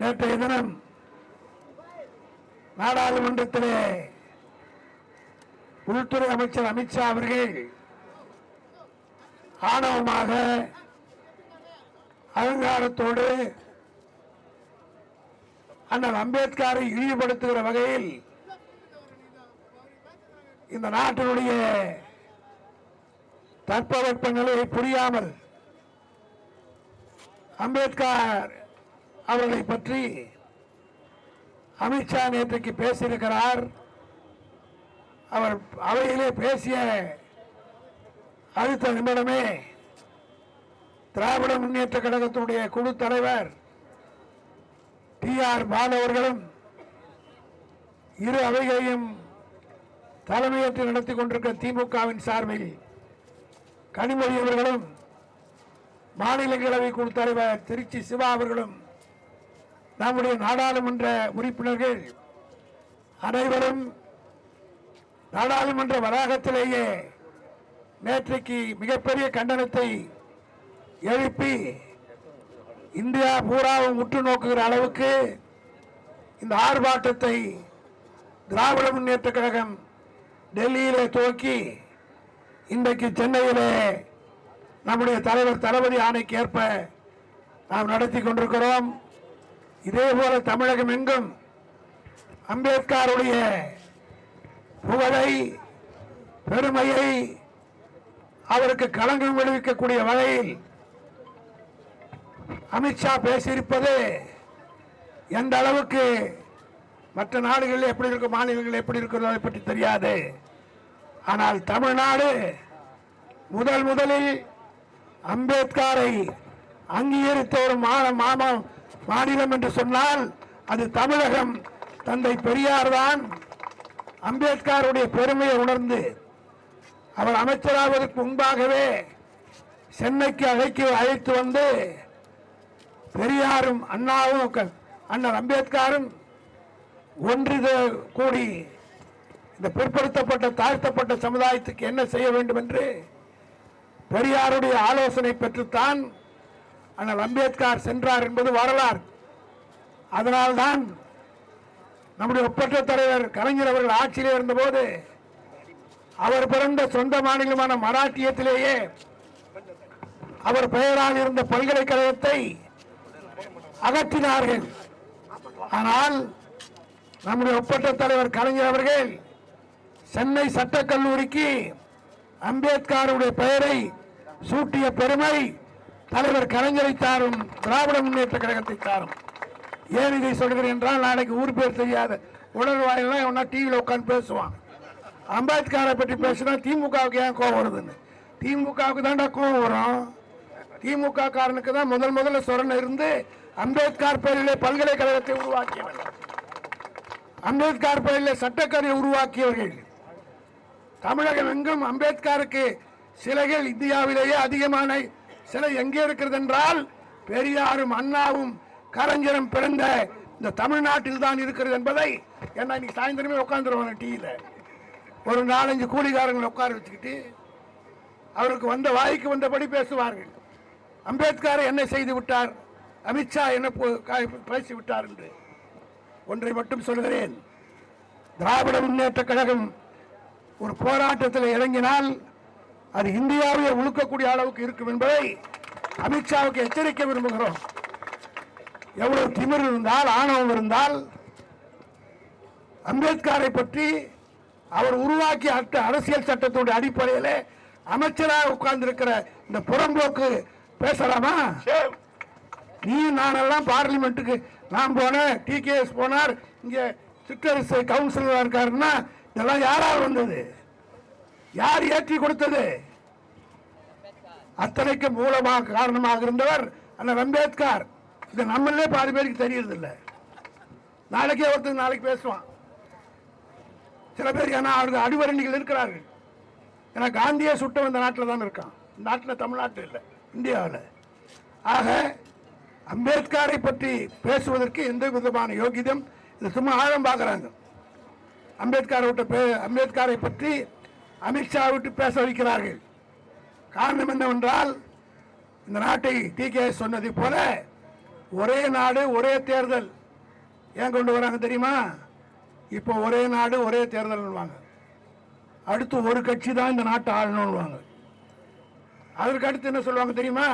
நேற்றைய தினம் நாடாளுமன்றத்திலே உள்துறை அமைச்சர் அமித்ஷா அவர்கள் ஆணவமாக அலங்காரத்தோடு அண்ணல் அம்பேத்கரை இழிவுபடுத்துகிற வகையில் இந்த நாட்டினுடைய தட்பவெப்ப நிலையை புரியாமல் அம்பேத்கர் அவர்களை பற்றி அமித்ஷா நேற்றைக்கு பேசியிருக்கிறார். அவர் அவையிலே பேசிய அடுத்த நிமிடமே திராவிட முன்னேற்ற கழகத்தினுடைய குழு தலைவர் டி ஆர் பாலு அவர்களும் இரு அவைகளையும் தலைமையேற்று நடத்தி கொண்டிருக்கிற திமுகவின் சார்பில் கனிமொழி அவர்களும் மாநிலங்களவை குழு தலைவர் திருச்சி சிவா அவர்களும் நம்முடைய நாடாளுமன்ற உறுப்பினர்கள் அனைவரும் நாடாளுமன்ற வளாகத்திலேயே நேற்றைக்கு மிகப்பெரிய கண்டனத்தை எழுப்பி இந்தியா பூராவும் உற்று நோக்குகிற அளவுக்கு இந்த ஆர்ப்பாட்டத்தை திராவிட முன்னேற்ற கழகம் டெல்லியிலே துவக்கி இன்றைக்கு சென்னையிலே நம்முடைய தலைவர் தளபதி ஆணைக்கு ஏற்ப நாம் நடத்தி கொண்டிருக்கிறோம். இதே போல தமிழகம் எங்கும் அம்பேத்கருடைய புகழை பெருமையை அவருக்கு களங்கம் விளைவிக்கக்கூடிய வகையில் அமித்ஷா பேசியிருப்பது எந்த அளவுக்கு மற்ற நாடுகளில் எப்படி இருக்கும் மாநிலங்கள் எப்படி இருக்கிறதோ அதை பற்றி தெரியாது. ஆனால் தமிழ்நாடு முதல் முதலில் அம்பேத்கரை அங்கீகரித்த ஒரு மா- மாமா மாநிலம் என்று சொன்னால் அது தமிழகம். தந்தை பெரியார் தான் அம்பேத்கருடைய பெருமையை உணர்ந்து அவர் அமைச்சராவதற்கு முன்பாகவே சென்னைக்கு அழைக்க அழைத்து வந்து பெரியாரும் அண்ணாவும் அண்ணன் அம்பேத்கரும் ஒன்று கூடி இந்த பிற்படுத்தப்பட்ட தாழ்த்தப்பட்ட சமுதாயத்துக்கு என்ன செய்ய வேண்டும் என்று பெரியாருடைய ஆலோசனை பெற்றுத்தான் ஆனால் அம்பேத்கர் சென்றார் என்பது வரலாறு. அதனால்தான் நம்முடைய ஒப்பற்ற தலைவர் கலைஞர் அவர்கள் ஆட்சியிலே இருந்தபோது அவர் பிறந்த சொந்த மாநிலமான மராட்டியத்திலேயே அவர் பெயரால் இருந்த பல்கலைக்கழகத்தை அகற்றினார்கள். ஆனால் நம்முடைய ஒப்பற்ற தலைவர் கலைஞர் அவர்கள் சென்னை சட்டக்கல்லூரிக்கு அம்பேத்கருடைய பெயரை சூட்டிய பெருமை தலைவர் கலைஞரை தாரும் திராவிட முன்னேற்ற கழகத்தை தாரும். ஏன் இதை சொல்கிறேன் என்றால் நாளைக்கு ஊர் பேர் தெரியாத உணர்வாயெல்லாம் ஒன்னா டிவியில் உட்காந்து பேசுவான். அம்பேத்கரை பற்றி பேசினா திமுகவுக்கு ஏன் கோவம் வருதுன்னு? திமுகவுக்கு தான்டா கோவம் வரும். திமுக காரனுக்கு தான் முதல் முதல்ல சொரணை இருந்து அம்பேத்கர் பெயரிலே பல்கலைக்கழகத்தை உருவாக்கியவர் அம்பேத்கர் பெயரிலே சட்டக்கரை உருவாக்கியவர்கள். தமிழகம் எங்கும் அம்பேத்கருக்கு சிலைகள் இந்தியாவிலேயே அதிகமான சிலை எங்கே இருக்கிறது என்றால் பெரியாரும் அண்ணாவும் கலைஞரும் பிறந்த இந்த தமிழ்நாட்டில் தான் இருக்கிறது என்பதை என்ன இன்னைக்கு சாயந்தரமே உட்காந்துருவாங்க டீயில் ஒரு நாலஞ்சு கூலிகாரங்களை உட்கார வச்சுக்கிட்டு அவருக்கு வந்த வாய்க்கு வந்தபடி பேசுவார்கள். அம்பேத்கர் என்ன செய்து விட்டார் அமித்ஷா என்ன பேசி விட்டார் என்று. ஒன்றை மட்டும் சொல்கிறேன் திராவிட முன்னேற்ற கழகம் ஒரு போராட்டத்தில் இறங்கினால் அது இந்தியாவை உழுக்கக்கூடிய அளவுக்கு இருக்கும் என்பதை அமித்ஷாவுக்கு எச்சரிக்க விரும்புகிறோம். எவ்வளவு திமிர் இருந்தால் ஆணவம் இருந்தால் அம்பேத்கரை பற்றி அவர் உருவாக்கிய அட்ட அரசியல் சட்டத்துடைய அடிப்படையில் அமைச்சராக உட்கார்ந்திருக்கிற இந்த புறம்போக்கு பேசலாமா? நீ நானெல்லாம் பார்லிமெண்ட்டுக்கு நான் போனேன் டிகேஎஸ் போனார் இங்கே சிற்றரசு கவுன்சிலராக இருக்காருன்னா இதெல்லாம் யாரால் வந்தது? யார் ஏற்றி கொடுத்தது? அத்தனைக்கு மூலமாக காரணமாக இருந்தவர் அண்ணன் அம்பேத்கர். இது நம்மளே பாதி பேருக்கு தெரியறதில்ல. நாளைக்கே ஒருத்தர் நாளைக்கு பேசுவான். சில பேர் ஏன்னா அவருக்கு அடிவரணிகள் இருக்கிறார்கள். ஏன்னா காந்தியே சுட்ட இந்த நாட்டில் தான் இருக்கான். இந்த நாட்டில் தமிழ்நாட்டில் இல்லை இந்தியாவில். ஆக அம்பேத்கரை பற்றி பேசுவதற்கு எந்த விதமான யோகிதம்? இது சும்மா ஆழம் பார்க்குறாங்க. அம்பேத்கரை விட்டு பே அம்பேத்கரை பற்றி அமித்ஷா விட்டு பேச வைக்கிறார்கள். காரணம் என்னவென்றால் இந்த நாட்டை டி. கே. சொன்னதை போல ஒரே நாடு ஒரே தேர்தல். ஏன் கொண்டு வராங்க தெரியுமா? இப்போ ஒரே நாடு ஒரே தேர்தல்வாங்க அடுத்து ஒரு கட்சி தான் இந்த நாட்டை ஆளணும்வாங்க அதற்கு அடுத்து என்ன சொல்லுவாங்க தெரியுமா?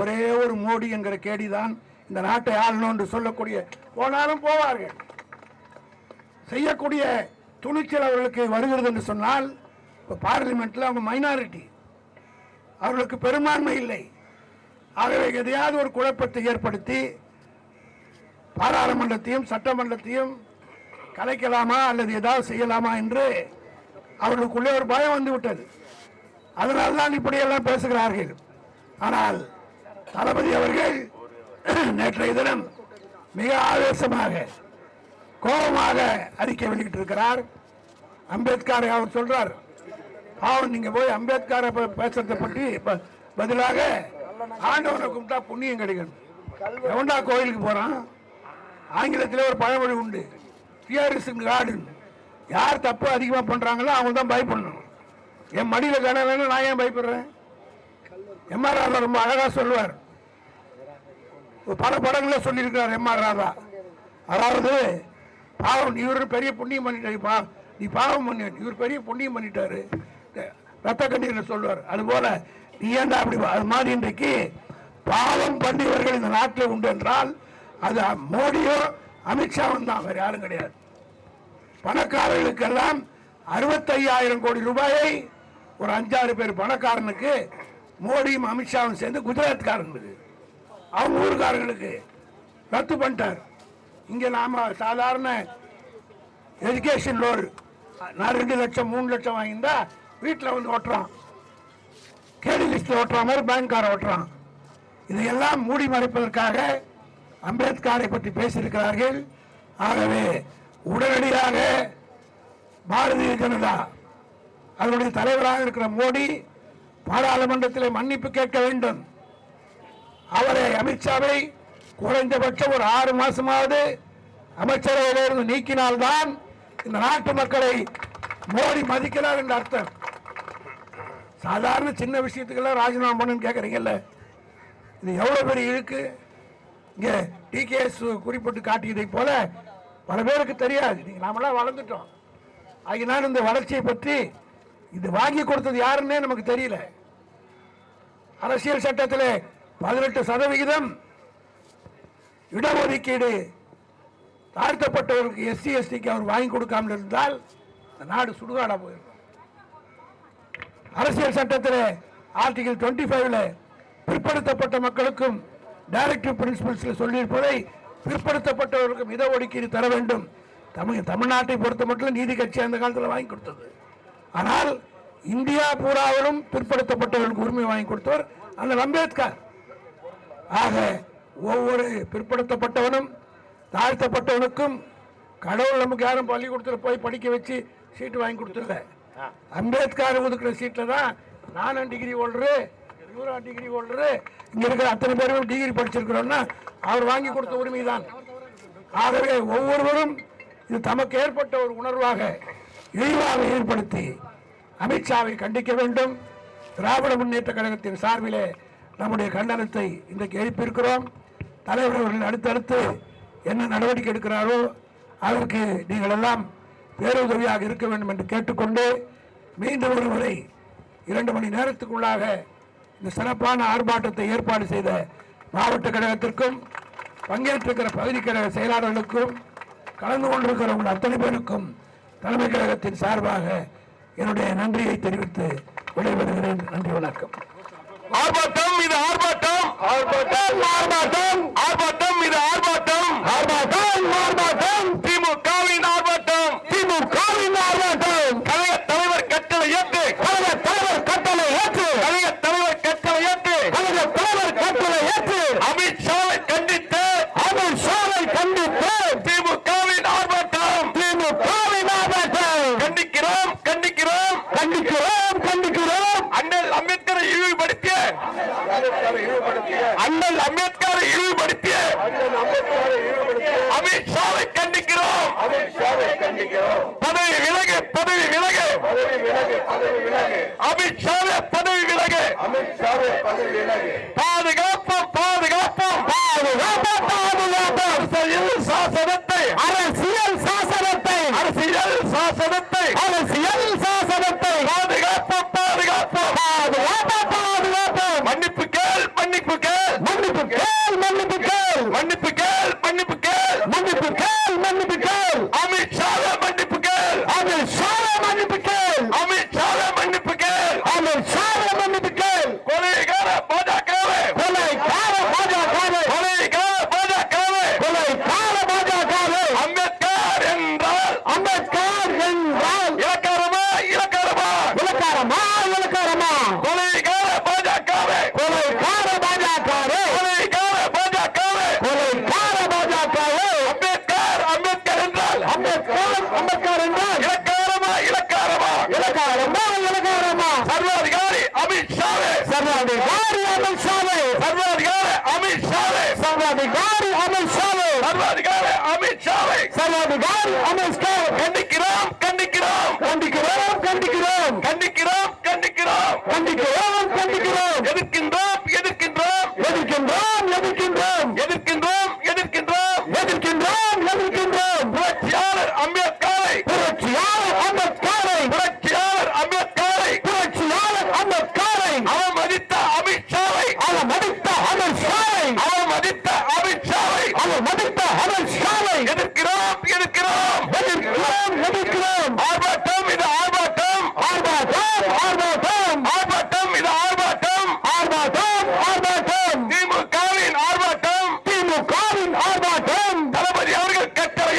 ஒரே ஒரு மோடி என்கிற கேடி தான் இந்த நாட்டை ஆளணும் என்று சொல்லக்கூடிய போனாலும் போவார்கள். செய்யக்கூடிய துணிச்சல் அவர்களுக்கு வருகிறது என்று சொன்னால் இப்போ பார்லிமெண்ட்டில் அவங்க மைனாரிட்டி அவர்களுக்கு பெரும்பான்மை இல்லை. ஆகவே எதையாவது ஒரு குழப்பத்தை ஏற்படுத்தி பாராளுமன்றத்தையும் சட்டமன்றத்தையும் கலைக்கலாமா அல்லது ஏதாவது செய்யலாமா என்று அவர்களுக்குள்ளே ஒரு பயம் வந்து விட்டது. அதனால் தான் இப்படியெல்லாம் பேசுகிறார்கள். ஆனால் தளபதி அவர்கள் நேற்றைய தினம் மிக ஆவேசமாக கோபமாக அறிக்கை வெளியிட்டிருக்கிறார். அம்பேத்கரை அவர் சொல்றார் பாவம் நீங்க போய் அம்பேத்கரை ப- பேசுறதை பற்றி ப- பதிலாக ஆண்டவனை கும்பிட்டா புண்ணியம் கிடைக்கணும். எவன்டா கோயிலுக்கு போறான்? ஆங்கிலத்தில் ஒரு பழமொழி உண்டு. ஃபியர் கார்டன் யார் தப்பு அதிகமாக பண்றாங்களோ அவங்க தான் பயப்படணும். என் மடியில் கன வேணும் நான் ஏன் பயப்படுறேன்? எம்ஆர் ராதா ரொம்ப அழகா சொல்லுவார். பல படங்களில் சொல்லியிருக்கிறார் எம்ஆர் ராதா. அதாவது பாவம் இவர் பெரிய புண்ணியம் பண்ணிட்டாரு. பா நீ பாவம் பண்ணி இவர் பெரிய புண்ணியம் பண்ணிட்டாரு. ரத்த கண்ணீர் சொல்லுவார். அதுபோல நீ ஏன்டா அப்படி அது மாதிரி இன்றைக்கு பாவம் பண்ணியவர்கள் இந்த நாட்டில் உண்டு என்றால் அது மோடியோ அமித்ஷாவும் தான் வேறு யாரும் கிடையாது. பணக்காரர்களுக்கெல்லாம் அறுபத்தையாயிரம் கோடி ரூபாயை ஒரு அஞ்சாறு பேர் பணக்காரனுக்கு மோடியும் அமித்ஷாவும் சேர்ந்து குஜராத்காரங்களுக்கு அவங்க ஊருக்காரங்களுக்கு ரத்து பண்ணிட்டார். இங்கே நாம் சாதாரண எஜுகேஷன் லோன் நான் ரெண்டு லட்சம் மூணு லட்சம் வாங்கியிருந்தா வீட்டில் வந்து ஓட்டுறான். கேடி லிஸ்ட்டில் ஓட்டுற மாதிரி பேங்க்காரை ஓட்டுறான். இதையெல்லாம் மூடி மறைப்பதற்காக அம்பேத்கரை பற்றி பேசியிருக்கிறார்கள். ஆகவே உடனடியாக பாரதிய ஜனதா அதனுடைய தலைவராக இருக்கிற மோடி பாராளுமன்றத்தில் மன்னிப்பு கேட்க வேண்டும். அவரை அமித்ஷாவை குறைந்தபட்சம் ஒரு ஆறு மாசமாவது அமைச்சரவையிலிருந்து நீக்கினால்தான் இந்த நாட்டு மக்களை மோடி மதிக்கிறார் என்ற அர்த்தம். சாதாரண சின்ன விஷயத்துக்கெல்லாம் ராஜினாமா பண்ணுன்னு கேட்குறீங்கல்ல இது எவ்வளோ பெரிய இழுக்கு? இங்கே டிகேஎஸ் குறிப்பிட்டு காட்டியதை போல பல பேருக்கு தெரியாது. நீங்கள் நாமெல்லாம் வளர்ந்துட்டோம். ஆகினால் இந்த வளர்ச்சியை பற்றி இது வாங்கி கொடுத்தது யாருன்னே நமக்கு தெரியல. அரசியல் சட்டத்தில் பதினெட்டு சதவிகிதம் இடஒதுக்கீடு தாழ்த்தப்பட்டவருக்கு எஸ்சி எஸ்டிக்கு அவர் வாங்கி கொடுக்காமல் இருந்தால் இந்த நாடு சுடுகாடாக போயிருக்கும் அரசியல் சட்டத்தில் ஆர்டிகல் டுவெண்ட்டி ஃபைவ்ல பிற்படுத்தப்பட்ட மக்களுக்கும் டைரக்டிவ் பிரின்சிபல்ஸில் சொல்லியிருப்பதை பிற்படுத்தப்பட்டவர்களுக்கும் இட ஒதுக்கீடு தர வேண்டும். தமிழ் தமிழ்நாட்டை பொறுத்த மட்டும் நீதி கட்சி அந்த காலத்தில் வாங்கி கொடுத்தது. ஆனால் இந்தியா பூராவிலும் பிற்படுத்தப்பட்டவர்களுக்கு உரிமை வாங்கி கொடுத்தவர் அந்த அம்பேத்கர். ஆக ஒவ்வொரு பிற்படுத்தப்பட்டவனும் தாழ்த்தப்பட்டவனுக்கும் கடவுள் நமக்கு யாரும் பள்ளிக்கூடத்தில் போய் படிக்க வச்சு சீட்டு வாங்கி கொடுத்துருக்க. அம்பேத்கர் ஒதுக்கிற சீட்டில் தான் நானும் டிகிரி ஹோல்டரு இவரும் டிகிரி ஹோல்டரு இங்கே இருக்கிற அத்தனை பேரும் டிகிரி படிச்சிருக்கிறோம்னா அவர் வாங்கி கொடுத்த உரிமை தான் ஆகவே ஒவ்வொருவரும் இது தமக்கு ஏற்பட்ட ஒரு உணர்வாக இழிவாக ஏற்படுத்தி அமித்ஷாவை கண்டிக்க வேண்டும். திராவிட முன்னேற்ற கழகத்தின் சார்பிலே நம்முடைய கண்டனத்தை இன்றைக்கு எழுப்பியிருக்கிறோம். தலைவர் அவர்கள் அடுத்தடுத்து என்ன நடவடிக்கை எடுக்கிறாரோ அதற்கு நீங்கள் எல்லாம் பேருதவியாக இருக்க வேண்டும் என்று கேட்டுக்கொண்டு மீண்டும் ஒரு முறை இரண்டு மணி நேரத்துக்குள்ளாக இந்த சிறப்பான ஆர்ப்பாட்டத்தை ஏற்பாடு செய்த மாவட்ட கழகத்திற்கும் பங்கேற்றிருக்கிற பகுதி கழக செயலாளர்களுக்கும் கலந்து கொண்டிருக்கிற உங்கள் அத்தனை பேருக்கும் தலைமை கழகத்தின் சார்பாக என்னுடைய நன்றியை தெரிவித்து விடைபெறுகிறேன். நன்றி வணக்கம் ஆர்ப்பாட்டம் இது ஆர்ப்பாட்டம் ஆர்ப்பாட்டம் ஆர்ப்பாட்டம் திமுகவின் ஆர்ப்பாட்டம் திமுகவின் ஆர்ப்பாட்டம் கழக தலைவர் கட்டளை ஏற்று கழக தலைவர் கட்டளை ஏற்று கழக தலைவர் கட்டளை ஏற்று கழக தலைவர் கட்டளை ஏற்று அமித்ஷாவை கண்டித்து அமித்ஷாவை கண்டித்து திமுகவின் ஆர்ப்பாட்டம் திமுகவின் ஆர்ப்பாட்டம் கண்டிக்கிறோம் கண்டிக்கிறோம் கண்டிக்கிறோம் கண்டிக்கிறோம் அண்ணல் அம்பேத்கரை இழிவுபடுத்திய அண்ணல் அம்பேத்கரை இழிவுபடுத்திய அமித்ஷாவை கண்டிக்கிறோம் பதவி விலகு பதவி விலகு அமித்ஷாவை பதவி விலகு. பாதுகாப்போம் பாதுகாப்போம் பாதுகாப்போம் I'm God of